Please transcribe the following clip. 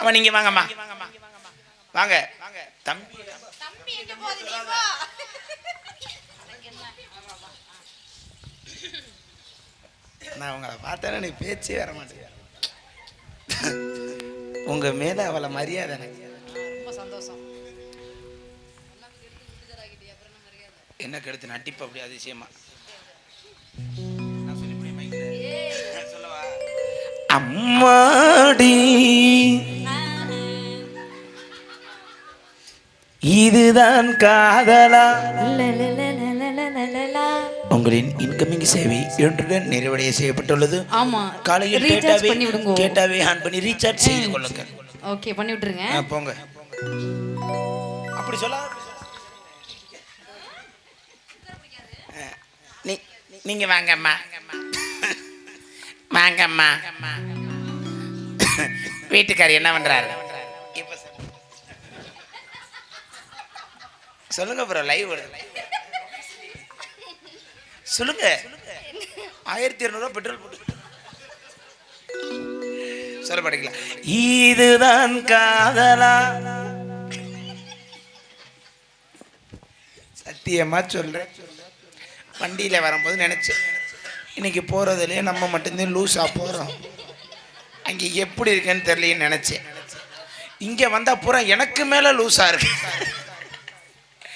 அம்மா நீங்க வாங்கம்மா. வாங்க. தம்பி நான் உங்களை பார்த்தேன்னா நீ பேச்சே வர மாட்டேங்க உங்க மேல அவளை மரியாதை எனக்கு. ரொம்ப சந்தோஷம். என்ன கெடுத்து நட்டிப்பு அப்படி அதிசயமா? அம்மாடி. இதுதான் காதலா உங்களின் இன்கமிங் சேவை இன்றுடன் நிறைவடைய செய்யப்பட்டுள்ளது ஆமா காலையில் டேட்டாவை டேட்டாவை ஆன் பண்ணி ரீசார்ஜ் செய்து கொள்ளுங்கள் ஓகே பண்ணி விட்டுருங்க போங்க அப்படி சொல்ல நீங்க வாங்கம்மா வாங்கம்மா வீட்டுக்காரர் என்ன பண்றாரு இப்ப சொல்லு. சொல்லுங்க ப்ரோ லைவ் சொல்லுங்க. ஆயிரத்தி இரநூறுவா பெட்ரோல் போட்டு. சொல்ல படிக்கலாம் இதுதான் காதலா. சத்தியமா சொல்றேன். வண்டியில வரும்போது நினைச்சேன். இன்னைக்கு போறதுலயே நம்ம மட்டும்தான் லூஸா போறோம். அங்க எப்படி இருக்குன்னு தெரியலன்னு நினைச்சேன். இங்க வந்தா பூரா எனக்கு மேல லூஸா இருக்கு.